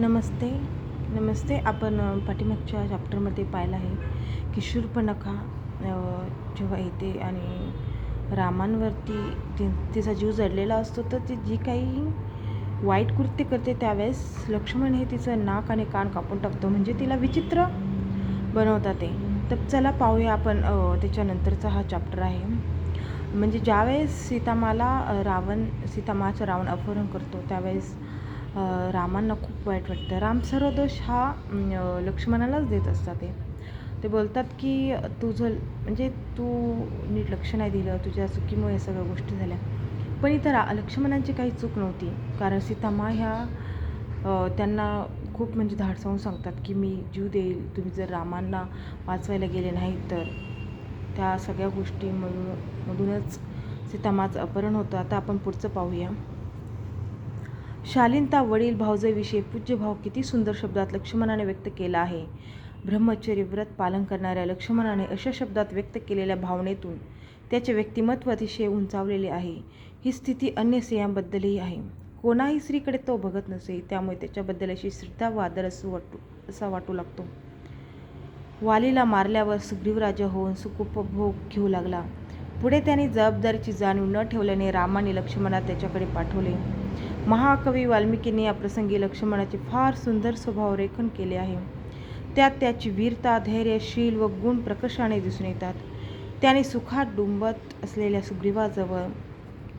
नमस्ते. नमस्ते. आपण पाठीमागच्या चॅप्टरमध्ये पाहिलं आहे की शूर्पणखा जेव्हा येते आणि रामांवरती ति तिचा जीव जडलेला असतो तर ती जी काही वाईट कृत्य करते त्यावेळेस लक्ष्मण हे तिचं नाक आणि कान कापून टाकतो. म्हणजे तिला विचित्र बनवतात ते. तर चला पाहूया आपण त्याच्यानंतरचा हा चॅप्टर आहे. म्हणजे ज्यावेळेस सीतामाला रावण सीतामाचं रावण अपहरण करतो त्यावेळेस रामांना खूप वाईट वाटतं. राम सर्व दोष हा लक्ष्मणालाच देत असतात ते. ते बोलतात की तुझं म्हणजे तू नीट लक्ष नाही दिलं तुझ्या चुकीमुळे या सगळ्या गोष्टी झाल्या. पण इथं रा लक्ष्मणांची काही चूक नव्हती. कारण सीतामा ह्या त्यांना खूप म्हणजे धाडसावून सांगतात की मी जीव देईल तुम्ही जर रामांना वाचवायला गेले नाही तर. त्या सगळ्या गोष्टीमधून मधूनच सीतामाचं अपहरण होतं. आता आपण पुढचं पाहूया. शालीनता वडील भावजेविषयी पूज्यभाव किती सुंदर शब्दात लक्ष्मणाने व्यक्त केला आहे. ब्रह्मचर्य व्रत पालन करणाऱ्या लक्ष्मणाने अशा शब्दात व्यक्त केलेल्या भावनेतून त्याचे व्यक्तिमत्व अतिशय उंचावलेले आहे. ही स्थिती अन्य स्त्रियांबद्दलही आहे. कोणाही स्त्रीकडे तो बघत नसे त्यामुळे त्याच्याबद्दल अशी श्रद्धा व आदर असू वाटू असा वाटू लागतो. वालीला मारल्यावर सुग्रीवराजा होऊन सुखोपभोग घेऊ लागला. पुढे त्याने जबाबदारीची जाणीव न ठेवल्याने रामाने लक्ष्मणाला त्याच्याकडे पाठवले. महाकवी वाल्मिकीने या प्रसंगी लक्ष्मणाचे फार सुंदर स्वभाव रेखन केले आहे. त्यात त्याची वीरता धैर्यशील व गुण प्रकर्षाने दिसून येतात. त्याने सुखात डुंबत असलेल्या सुग्रीवाजवळ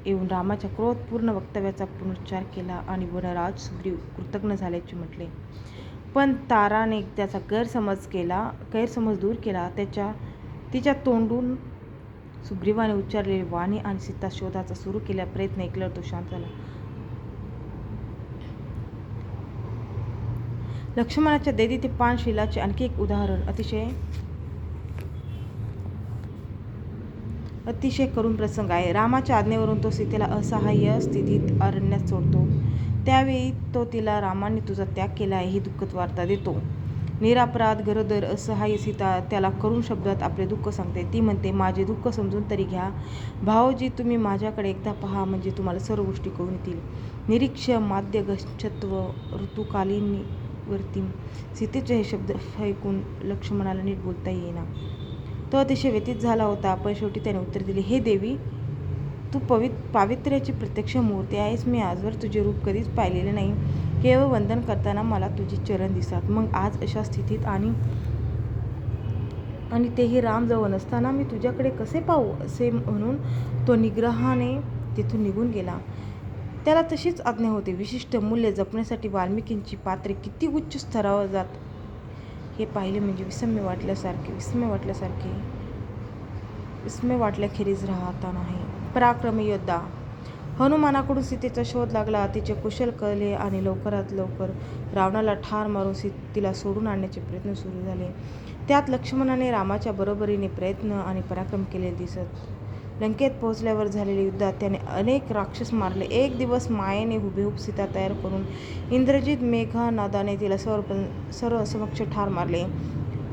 येऊन रामाच्या क्रोधपूर्ण वक्तव्याचा पुनरुच्चार केला आणि वनराज सुग्रीव कृतज्ञ झाल्याचे म्हटले. पण ताराने त्याचा गैरसमज केला गैरसमज दूर केला. त्याच्या तिच्या तोंडून सुग्रीवाने उच्चारलेली वाणी आणि सीता शोधाचा सुरू केल्या प्रयत्न ऐकल्यावर तो शांत झाला. लक्ष्मणाच्या देदी ते पानशिलाचे आणखी एक उदाहरण. अतिशय अतिशय करून प्रसंग आहे. रामाच्या आज्ञेवरून तो सीतेला असहाय्य स्थितीत अरण्यात सोडतो. त्यावेळी तो तिला रामाने तुझा त्याग केला आहे ही दुःखद वार्ता देतो. निरापराध गरोदर असहाय्य सीता त्याला करून शब्दात आपले दुःख सांगते. ती म्हणते माझे दुःख समजून तरी घ्या. भाऊजी तुम्ही माझ्याकडे एकदा पहा म्हणजे तुम्हाला सर्व गोष्टी कळून येतील. निरीक्ष माद्य गच्छत्व ऋतुकालीन वरती सीतेचे हे शब्द ऐकून लक्ष्मणाला नीट बोलता येईना. तो अतिशय व्यतीत झाला होता. पण शेवटी त्याने उत्तर दिले हे देवी तू पवित पावित्र्याची प्रत्यक्ष मूर्ती आहेस. मी आजवर तुझे रूप कधीच पाहिलेले नाही. केवळ वंदन करताना मला तुझे चरण दिसतात मग आज अशा स्थितीत आणि आणि तेही राम जवळ नसताना मी तुझ्याकडे कसे पाहू? असे म्हणून तो निग्रहाने तिथून निघून गेला. त्याला तशीच आज्ञा होती. विशिष्ट मूल्य जपण्यासाठी वाल्मिकींची पात्रे किती उच्च स्तरावर जात हे पाहिले म्हणजे विस्मय वाटल्यासारखे विस्मय वाटल्यासारखे विस्मय वाटल्याखेरीज राहता नाही पराक्रमी योद्धा. हनुमानाकडून सीतेचा शोध लागला. तिचे कुशल कळले आणि लवकरात लवकर रावणाला ठार मारून सी तिला सोडून आणण्याचे प्रयत्न सुरू झाले. त्यात लक्ष्मणाने रामाच्या बरोबरीने प्रयत्न आणि पराक्रम केले दिसत लंकेत पोहोचल्यावर झालेल्या युद्धात त्याने अनेक राक्षस मारले. एक दिवस मायेने हुबेहूब सीता तयार करून इंद्रजित मेघानादाने तिला सर्व सर्व समक्ष ठार मारले.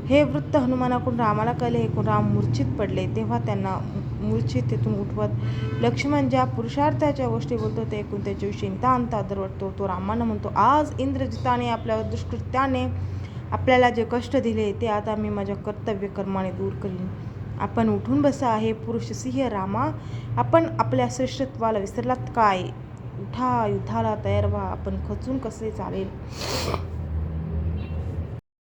हे वृत्त हनुमानाकडून रामाला कळले. एकूण राम मूर्छित पडले. तेव्हा त्यांना मूर्छित तिथून उठवत लक्ष्मण ज्या पुरुषार्थाच्या गोष्टी बोलतो ते ऐकून त्याच्याविषयी नितांत आदर वाटतो तो रामानं म्हणतो आज इंद्रजिताने आपल्या दुष्कृत्याने आपल्याला जे कष्ट दिले ते आता मी माझ्या कर्तव्य कर्माने दूर करीन. आपण उठून बसा आहे पुरुष सिंह रामा आपण आपल्या श्रेष्ठत्वाला विसरलात काय? उठा युद्धाला तयार व्हा आपण खचून कसे चालेल?